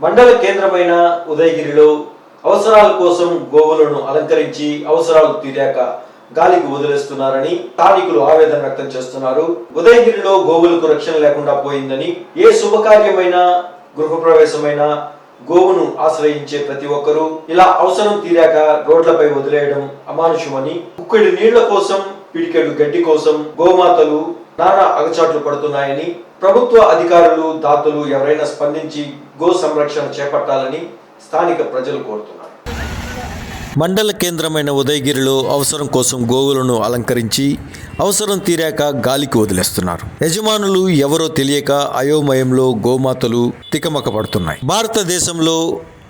మండల కేంద్రమైన ఉదయగిరిలో అవసరాల కోసం గోవులను అలంకరించి అవసరాలు తీరాక గాలికి వదిలేస్తున్నారని స్థానికులు ఆవేదన వ్యక్తం చేస్తున్నారు. ఉదయగిరిలో గోవులకు రక్షణ లేకుండా పోయిందని ఏ శుభకార్యమైన గృహప్రవేశమైన గోవును ఆశ్రయించే ప్రతి ఒక్కరూ ఇలా అవసరం తీరాక రోడ్లపై వదిలేయడం అమానుషమని కుక్కడి నీళ్ళ కోసం పిడికెడు గడ్డి కోసం గోమాతలు నానా అగచాట్లు పడుతున్నాయని ప్రభుత్వ అధికారులు దాతలు ఎవరైనా స్పందించి గో సంరక్షణ చేపట్టాలని స్థానిక ప్రజలు కోరుతున్నారు. మండల కేంద్రమైన ఉదయగిరిలో అవసరం కోసం గోవులను అలంకరించి అవసరం తీరాక గాలికి వదిలేస్తున్నారు. యజమానులు ఎవరో తెలియక అయోమయంలో గోమాతలు తికమక పడుతున్నాయి. భారతదేశంలో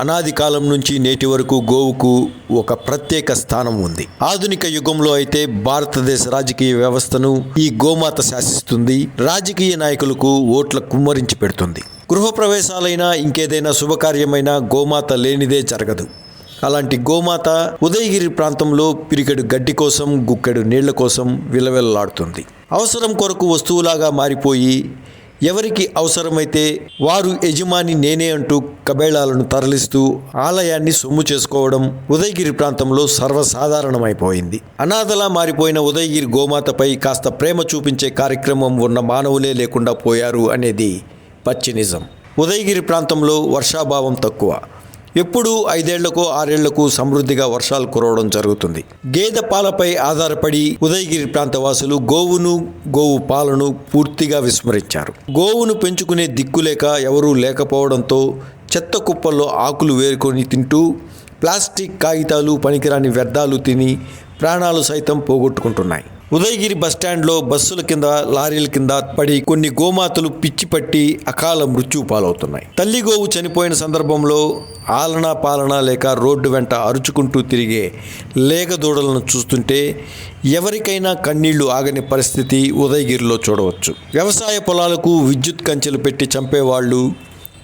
అనాది కాలం నుంచి నేటి వరకు గోవుకు ఒక ప్రత్యేక స్థానం ఉంది. ఆధునిక యుగంలో అయితే భారతదేశ రాజకీయ వ్యవస్థను ఈ గోమాత శాసిస్తుంది. రాజకీయ నాయకులకు ఓట్ల కుమ్మరించి పెడుతుంది. గృహప్రవేశాలైనా ఇంకేదైనా శుభకార్యమైనా గోమాత లేనిదే జరగదు. అలాంటి గోమాత ఉదయగిరి ప్రాంతంలో పిరికెడు గడ్డి కోసం గుక్కెడు నీళ్ళ కోసం విలవెల్లాడుతుంది. అవసరం కొరకు వస్తువులాగా మారిపోయి ఎవరికి అవసరమైతే వారు యజమాని నేనే అంటూ కబేళాలను తరలిస్తూ ఆలయాన్ని సొమ్ము చేసుకోవడం ఉదయగిరి ప్రాంతంలో సర్వసాధారణమైపోయింది. అనాథలా మారిపోయిన ఉదయగిరి గోమాతపై కాస్త ప్రేమ చూపించే కార్యక్రమం ఉన్న మానవులే లేకుండా పోయారు అనేది పచ్చి నిజం. ఉదయగిరి ప్రాంతంలో వర్షాభావం తక్కువ. ఎప్పుడూ ఐదేళ్ళకు ఆరేళ్ళకు సమృద్ధిగా వర్షాలు కురవడం జరుగుతుంది. గేదె పాలపై ఆధారపడి ఉదయగిరి ప్రాంత వాసులు గోవును గోవు పాలను పూర్తిగా విస్మరించారు. గోవును పెంచుకునే దిక్కులేక ఎవరూ లేకపోవడంతో చెత్త కుప్పల్లో ఆకులు వేరుకొని తింటూ ప్లాస్టిక్ కాగితాలు పనికిరాని వ్యర్థాలు తిని ప్రాణాలు సైతం పోగొట్టుకుంటున్నాయి. ఉదయగిరి బస్టాండ్లో బస్సుల కింద లారీల కింద పడి కొన్ని గోమాతలు పిచ్చి పట్టి అకాల మృత్యు పాలవుతున్నాయి. తల్లి గోవు చనిపోయిన సందర్భంలో ఆలన పాలన లేక రోడ్డు వెంట అరుచుకుంటూ తిరిగే లేగ దూడలను చూస్తుంటే ఎవరికైనా కన్నీళ్ళు ఆగని పరిస్థితి ఉదయగిరిలో చూడవచ్చు. వ్యవసాయ పొలాలకు విద్యుత్ కంచెలు పెట్టి చంపేవాళ్ళు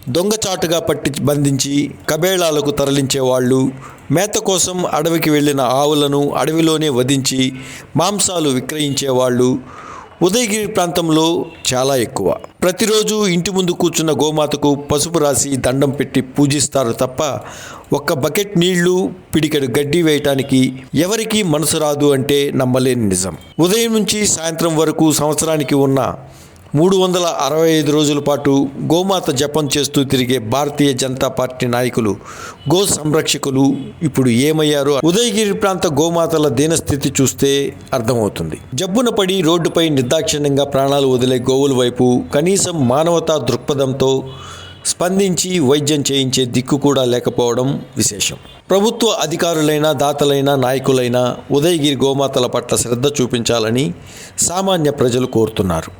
దొంగచాటుగా పట్టి బంధించి కబేళాలకు తరలించే వాళ్ళు మేత కోసం అడవికి వెళ్ళిన ఆవులను అడవిలోనే వధించి మాంసాలు విక్రయించే వాళ్ళు ఉదయగిరి ప్రాంతంలో చాలా ఎక్కువ. ప్రతిరోజు ఇంటి ముందు కూర్చున్న గోమాతకు పసుపు రాసి దండం పెట్టి పూజిస్తారు తప్ప ఒక్క బకెట్ నీళ్ళు పిడికెడు గడ్డి వేయటానికి ఎవరికీ మనసు రాదు అంటే నమ్మలేని నిజం. ఉదయం నుంచి సాయంత్రం వరకు సంవత్సరానికి ఉన్న మూడు వందల అరవై ఐదు రోజుల పాటు గోమాత జపం చేస్తూ తిరిగే భారతీయ జనతా పార్టీ నాయకులు గో సంరక్షకులు ఇప్పుడు ఏమయ్యారో ఉదయగిరి ప్రాంత గోమాతల దీనస్థితి చూస్తే అర్థమవుతుంది. జబ్బున పడి రోడ్డుపై నిర్దాక్షిణ్యంగా ప్రాణాలు వదిలే గోవుల వైపు కనీసం మానవతా దృక్పథంతో స్పందించి వైద్యం చేయించే దిక్కు కూడా లేకపోవడం విశేషం. ప్రభుత్వ అధికారులైన దాతలైన నాయకులైన ఉదయగిరి గోమాతల పట్ల శ్రద్ధ చూపించాలని సామాన్య ప్రజలు కోరుతున్నారు.